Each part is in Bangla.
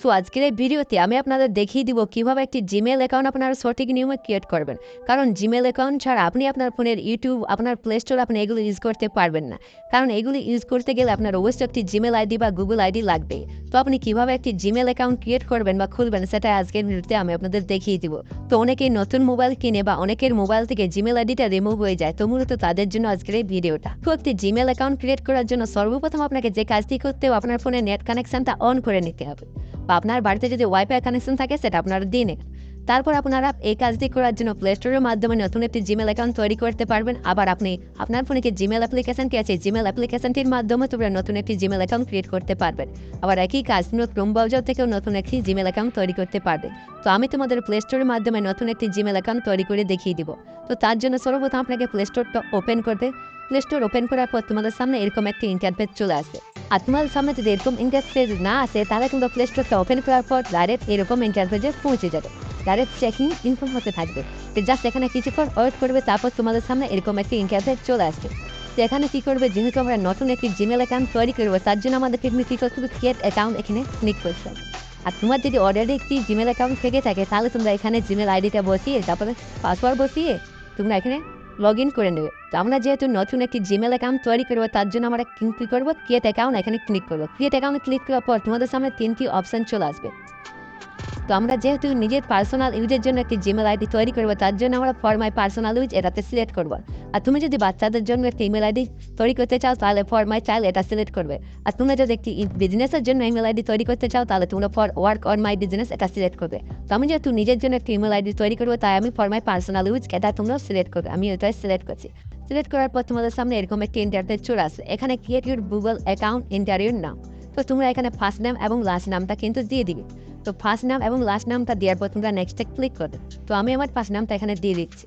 সো আজকের এই ভিডিওতে আমি আপনাদের দেখিয়ে দিব কীভাবে একটি জিমেল অ্যাকাউন্ট আপনারা সঠিক নিয়মে ক্রিয়েট করবেন। কারণ জিমেল অ্যাকাউন্ট ছাড়া আপনি আপনার ফোনের ইউটিউব আপনার প্লে স্টোর আপনি এগুলো ইউজ করতে পারবেন না। কারণ এগুলি ইউজ করতে গেলে আপনার অবশ্যই একটি জিমেল আইডি বা গুগল আইডি লাগবে তো আপনি কীভাবে একটি জিমেল অ্যাকাউন্ট ক্রিয়েট করবেন বা খুলবেন সেটা আজকের ভিডিওতে আমি আপনাদের দেখিয়ে দিব। তো অনেকেই নতুন মোবাইল কিনে বা অনেকের মোবাইল থেকে জিমেল আইডিটা রিমুভ হয়ে যায়, তো মূলত তাদের জন্য আজকের এই ভিডিওটা। তো একটি জিমেল অ্যাকাউন্ট ক্রিয়েট করার জন্য সর্বপ্রথম আপনাকে যে কাজটি করতে হবে, আপনার ফোনে নেট কানেকশনটা অন করে নিতে হবে। বা আপনার বাড়িতে যদি ওয়াইফাই কানেকশন থাকে, সেটা আপনারা দিন। তারপর আপনারা এই কাজটি করার জন্য প্লে স্টোরের মাধ্যমে নতুন একটি জিমেল অ্যাকাউন্ট তৈরি করতে পারবেন। আবার আপনি আপনার ফোনে যে জিমেল অ্যাপ্লিকেশন কি আছে জিমেল অ্যাপ্লিকেশনটির মাধ্যমে তোমরা নতুন একটি জিমেল অ্যাকাউন্ট ক্রিয়েট করতে পারবেন। আবার একই কাজ ক্রোম ব্রাউজার থেকেও নতুন একটি জিমেল অ্যাকাউন্ট তৈরি করতে পারবে। তো আমি তোমাদের প্লে স্টোরের মাধ্যমে নতুন একটি জিমেল অ্যাকাউন্ট তৈরি করে দেখিয়ে দিব। তো তার জন্য সর্বপ্রথম আপনাকে প্লে স্টোরটা ওপেন করতে। প্লে স্টোর ওপেন করার পর তোমাদের সামনে এরকম একটি ইন্টারফেস চলে আসে সামনে যদি এরকম ইন্টারফেস না আসে, তাহলে কিন্তু প্লে স্টোরটা ওপেন করার পর ডাইরেক্ট এরকম ইন্টারফেসে পৌঁছে যাবে। ডাইরেক্ট চেকিং ইনফর্ম হতে থাকবে। তো জাস্ট এখানে কিছুক্ষণ ওয়েট করবে, তারপর তোমাদের সামনে এরকম একটি ইন্টারফেস চলে আসবে। তো এখানে কী করবে, যেহেতু আমরা নতুন একটি জিমেল অ্যাকাউন্ট তৈরি করব, তার জন্য আমাদেরকে কী করতে হবে ক্রিয়েট অ্যাকাউন্ট এখানে ক্লিক করতে হবে। আর তোমার যদি অলরেডি একটি জিমেল অ্যাকাউন্ট থেকে থাকে, তাহলে তোমরা এখানে জিমেল আইডিটা বসিয়ে, তারপরে পাসওয়ার্ড বসিয়ে তোমরা এখানে লগ ইন করে নেবে। তো আমরা যেহেতু নতুন একটি জিমেল অ্যাকাউন্ট তৈরি করব, তার জন্য আমরা কী করব? ক্রিয়েট অ্যাকাউন্ট এখানে ক্লিক করব। ক্রিয়েট অ্যাকাউন্ট ক্লিক করার পর তোমাদের সামনে তিনটি অপশান চলে আসবে। তো আমরা যেহেতু নিজের পার্সোনাল ইউজের জন্য একটি জিমেল আইডি তৈরি করব, তার জন্য আমরা ফর মাই পার্সোনাল ইউজ এটাতে সিলেক্ট করব। আর তুমি যদি বাচ্চাদের জন্য একটি ইমেল আইডি তৈরি করতে চাও, তাহলে ফর মাই চাইল্ড এটা সিলেক্ট করবে। আর তোমরা যদি একটি বিজনেসের জন্য ইমেল আইডি তৈরি করতে চাও, তাহলে তোমরা for work on my business এটা সিলেক্ট করবে। তো আমি যেহেতু নিজের জন্য একটি ইমেল আইডি তৈরি করব, তাই আমি ফর মাই পার্সোনাল ইউজ এটা তোমরা সিলেক্ট করবে। আমি ওটাই সিলেক্ট করছি। সিলেক্ট করার পর তোমাদের সামনে এরকম একটি ইন্টারনেট চলে আসে এখানে ক্রিয়েট ইউর গুগল অ্যাকাউন্ট ইন্টারভিউর নাম তো তোমরা এখানে ফার্স্ট নাম এবং লাস্ট নামটা কিন্তু দিয়ে দিবে। তো ফার্স্ট নাম এবং লাস্ট নামটা দেওয়ার পর তোমরা নেক্সটে ক্লিক করবে। তো আমি আমার ফার্স্ট নামটা এখানে দিয়ে দিচ্ছি।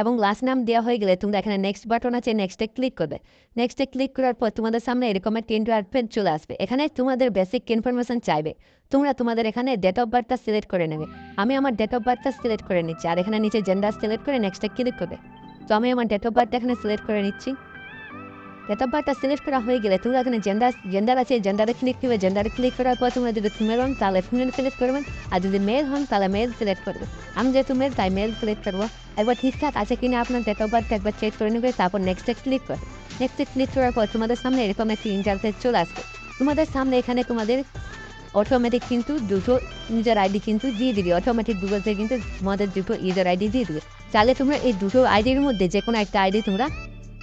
এবং লাস্ট নাম দেওয়া হয়ে গেলে তোমরা এখানে নেক্সট বাটন আছে নেক্সটে ক্লিক করবে। নেক্সটে ক্লিক করার পর তোমাদের সামনে এরকম একটা ইন্টারফেস চলে আসবে। এখানে তোমাদের বেসিক ইনফরমেশন চাইবে। তোমরা তোমাদের এখানে ডেট অফ বার্থটা সিলেক্ট করে নেবে। আমি আমার ডেট অফ বার্থটা সিলেক্ট করে নিচ্ছি। আর এখানে নিচে জেন্ডার সিলেক্ট করে নেক্সটে ক্লিক করবে। তো আমি আমার ডেট অফ বার্থটা এখানে সিলেক্ট করে নিচ্ছি। অফ সিলেক্ট করা হয়ে গেলে তোমরা এখানে জেন্ডার জেন্ডার আছে জেন্ডারে ক্লিক করবে জেন্ডারে ক্লিক করার পর তোমরা যদি ফিমেল হন তাহলে ফিমেল সিলেক্ট করবেন আর যদি মেল হন তাহলে মেল সিলেক্ট করবে আমি যেহেতু মেল তাই মেল সিলেক্ট করব একবার ঠিকঠাক আছে কিনা আপনার ডেট অফ বার্থটা একবার চেক করে নেবে তারপর নেক্সটে ক্লিক করবে নেক্সটে ক্লিক করার পর তোমাদের সামনে এরকম একটি ইন্টারফেস চলে আসবে তোমাদের সামনে এখানে তোমাদের অটোমেটিক কিন্তু দুটো ইউজার আইডি কিন্তু দিয়ে দিবে অটোমেটিক গুগল থেকে কিন্তু তোমাদের দুটো ইউজার আইডি দিয়ে দিবে তাহলে তোমরা এই দুটো আইডির মধ্যে যে কোনো একটা আইডি তোমরা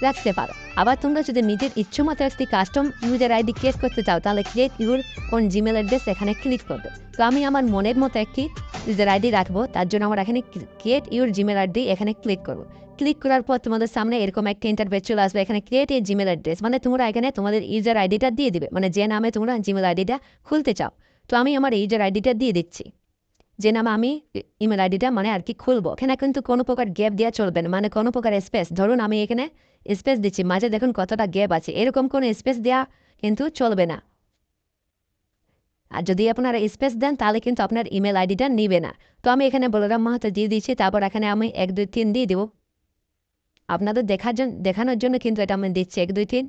রাখতে পারো। আবার তোমরা যদি নিজের ইচ্ছে মতো একটি কাস্টম ইউজার আইডি ক্রিয়েট করতে চাও, তাহলে create your own Gmail address এখানে ক্লিক করবে। তো আমি আমার মনের মতো একটি ইউজার আইডি রাখব, তার জন্য আমার এখানে ক্রিয়েট ইউর জিমেল আইডি এখানে ক্লিক করব। ক্লিক করার পর তোমাদের সামনে এরকম একটা ইন্টারভেস চলে আসবে, এখানে ক্রিয়েট এই জিমেল অ্যাড্রেস মানে তোমরা এখানে তোমাদের ইউজার আইডিটা দিয়ে দিবে। মানে যে নামে তোমরা জিমেল আইডিটা খুলতে চাও। তো আমি আমার ইউজার আইডিটা দিয়ে দিচ্ছি। যে নাম আমি ইমেল আইডিটা মানে আর কি খুলবো। এখানে কিন্তু কোনো প্রকার গ্যাপ দেওয়া চলবে না। মানে কোনো প্রকার স্পেস। ধরুন আমি এখানে স্পেস দিচ্ছি। মাঝে দেখুন কতটা গ্যাপ আছে। এরকম কোনো স্পেস দেওয়া কিন্তু চলবে না। আর যদি আপনারা স্পেস দেন, তাহলে কিন্তু আপনার ইমেল আইডিটা নিবে না। তো আমি এখানে বলরাম মাহাতো দিয়ে দিচ্ছি। তারপর এখানে আমি এক, দুই, তিন দিয়ে দেবো। আপনাদের দেখার জন্য দেখানোর জন্য কিন্তু এটা আমি দিচ্ছি। এক, দুই, তিন।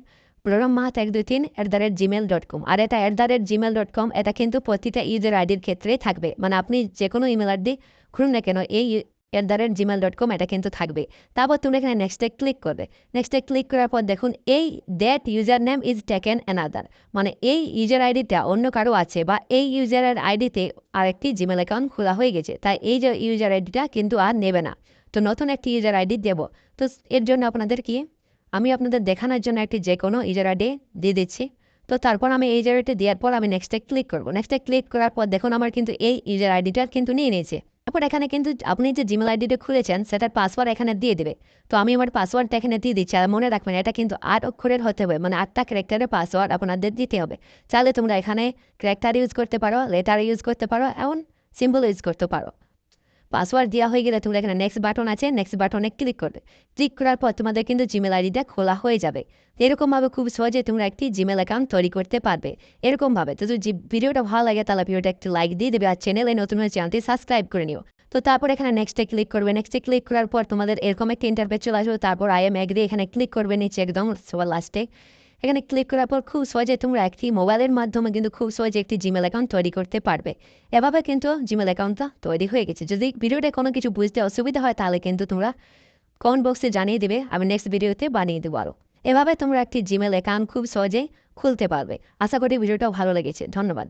প্রোগ্রাম মাহাত এক দুই তিন at the rate Gmail dot com আর এটা at the rate Gmail dot com এটা কিন্তু প্রতিটা ইউজার আইডির ক্ষেত্রেই থাকবে। মানে আপনি যে কোনো ইমেল আইডি খুলুন না কেন, এই at the rate Gmail dot com এটা কিন্তু থাকবে। তারপর তুমি এখানে নেক্সটে ক্লিক করবে। নেক্সটে ক্লিক করার পর দেখুন, এই that user name is taken another মানে এই ইউজার আইডিটা অন্য কারও আছে বা এই ইউজারের আইডিতে আরেকটি জিমেল অ্যাকাউন্ট খোলা হয়ে গেছে। তাই এই যে ইউজার আইডিটা কিন্তু আর নেবে না। তো নতুন একটি ইউজার আইডি দেব। তো এর জন্য আপনাদের কি আমি আপনাদের দেখানোর জন্য একটি যে কোনো ইউজার আইডি দিয়ে দিচ্ছি। তো তারপর আমি এই আইডি দেওয়ার পর আমি নেক্সটে ক্লিক করব। নেক্সটে ক্লিক করার পর দেখুন আমার কিন্তু এই ইজার আইডিটা কিন্তু নিয়ে নিয়েছে। তারপর এখানে কিন্তু আপনি যে জিমেল আইডিটা খুলেছেন, সেটার পাসওয়ার্ড এখানে দিয়ে দেবে। তো আমি আমার পাসওয়ার্ডটা এখানে দিয়ে দিচ্ছি। আর মনে রাখবেন, এটা কিন্তু আট অক্ষরের হতে হবে মানে আটটা ক্যারেক্টারের পাসওয়ার্ড আপনাদের দিতে হবে। চাইলে তোমরা এখানে ক্যারেক্টার ইউজ করতে পারো লেটার ইউজ করতে পারো, এমন সিম্বল ইউজ করতে পারো। পাসওয়ার্ড দেওয়া হয়ে গেলে তোমরা এখানে নেক্সট বাটন আছে নেক্সট বাটনে ক্লিক করবে। ক্লিক করার পর তোমাদের কিন্তু জিমেল আইডিটা খোলা হয়ে যাবে। এরকমভাবে খুব সহজে তোমরা একটি জিমেল অ্যাকাউন্ট তৈরি করতে পারবে। এরকমভাবে তো যদি ভিডিওটা ভালো লাগে তাহলে ভিডিওটা একটু লাইক দিয়ে দেবে আর চ্যানেলে নতুন হয়ে চ্যানেলটি সাবস্ক্রাইব করে নিও। তো তারপর এখানে নেক্সটে ক্লিক করবে। নেক্সটে ক্লিক করার পর তোমাদের এরকম একটা ইন্টারভেট চলে আসবে। তারপর আই এম এগ্রি এখানে ক্লিক করবে নিচে একদম সবার লাস্টে এখানে ক্লিক করার পর খুব সহজে তোমরা একটি মোবাইলের মাধ্যমে কিন্তু খুব সহজে একটি জিমেল অ্যাকাউন্ট তৈরি করতে পারবে। এভাবে কিন্তু জিমেল অ্যাকাউন্টটা তৈরি হয়ে গেছে। যদি ভিডিওটা কোনো কিছু বুঝতে অসুবিধা হয়, তাহলে কিন্তু তোমরা কমেন্ট বক্সে জানিয়ে দেবে। আমি নেক্সট ভিডিওতে বানিয়ে দেবো আরও এভাবে তোমরা একটি জিমেল অ্যাকাউন্ট খুব সহজেই খুলতে পারবে। আশা করি ভিডিওটাও ভালো লেগেছে। ধন্যবাদ।